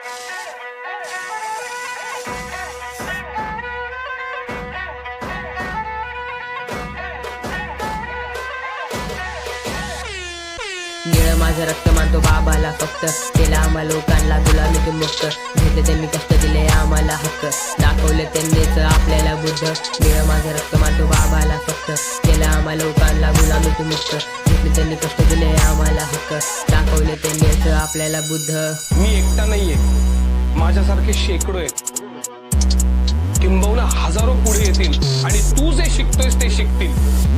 निळ माझं रक्त मानतो बाबाला फक्त. केला आम्हा लोकांना तुला मी तू मुक्त. घेतले त्यांनी कष्ट दिले आम्हाला हक्क. दाखवले त्यांनीच आपल्याला बुद्ध. निळ माझं रक्त मानतो बाबाला फक्त. केला आम्हा लोकांना गुलामी तू मुक्त. घेतले त्यांनी कष्ट दिले आम्हाला हक्क दाखवले त्यांनीच आपल्याला बुद्ध. मी एकटा नाहीये. माझ्यासारखे शेकडो आहेत. किंबहुना हजारो पुढे येतील आणि तू जे शिकतोयस ते शिकतील.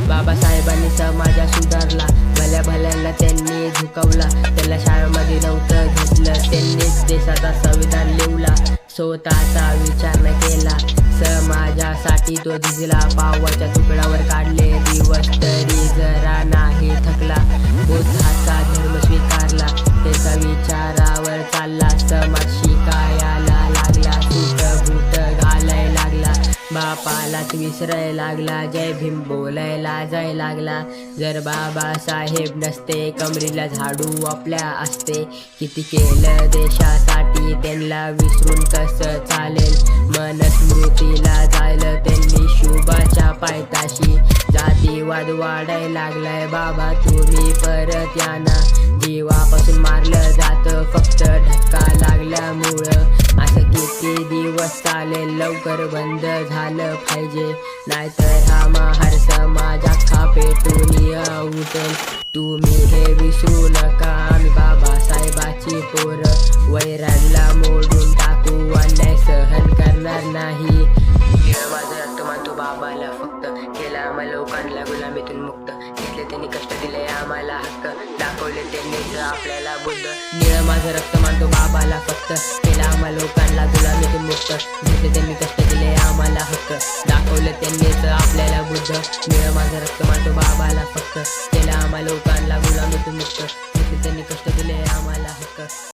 बाबासाहेबांनी समाजा सुधारला. भल्या भल्यांना त्यांनी झुकवला. त्याला शाळेमध्ये नव्हतं घेतलं. त्यांनीच देशाचा संविधान लिवला स्वतःचा विचार न केला. माझ्यासाठी तो दिसला. पावाच्या तुकड्यावर काढले दिवस तरी जरा नाही थकला. बुद्धाचा धर्म स्वीकारला. त्याचा विचारावर चालला. समाज शिकायला लागला. सूट बूट घालाय लागला. बापालाच विसराय लागला. जय भीम बोलायला जाय लागला. जर बाबासाहेब नसते कमरीला झाडू आपल्या असते किती केलं देशासाठी त्यांना विसरून कसं चालेल? विवाद वाढाय लागलाय. बाबा तुम्ही परत या ना. जीवापासून मारलं जातं फक्त धक्का लागल्यामुळं. असं किती दिवस चालेल? लवकर बंद झालं पाहिजे. नाहीतर हा महार समाज अख्खा पेटून उठेल तुम्ही हे विसरू नका. आम्ही बाबासाहेबाची पोरं. वैरांना मोडून टाकू. अन्याय सहन करणार नाही. झाला बुद्ध निळ माझं रक्त मानतो बाबाला फक्त. केला आम्हा लोकांना गुलामीतून मुक्त. जिथे त्यांनी कष्ट दिले आम्हाला हक्क. दाखवलं त्यांनीच आपल्याला बुद्ध. निळ माझं रक्त मानतो बाबाला फक्त. केला आम्हा लोकांना गुलामीतून मुक्त. जिथे त्यांनी कष्ट दिले आम्हाला हक्क.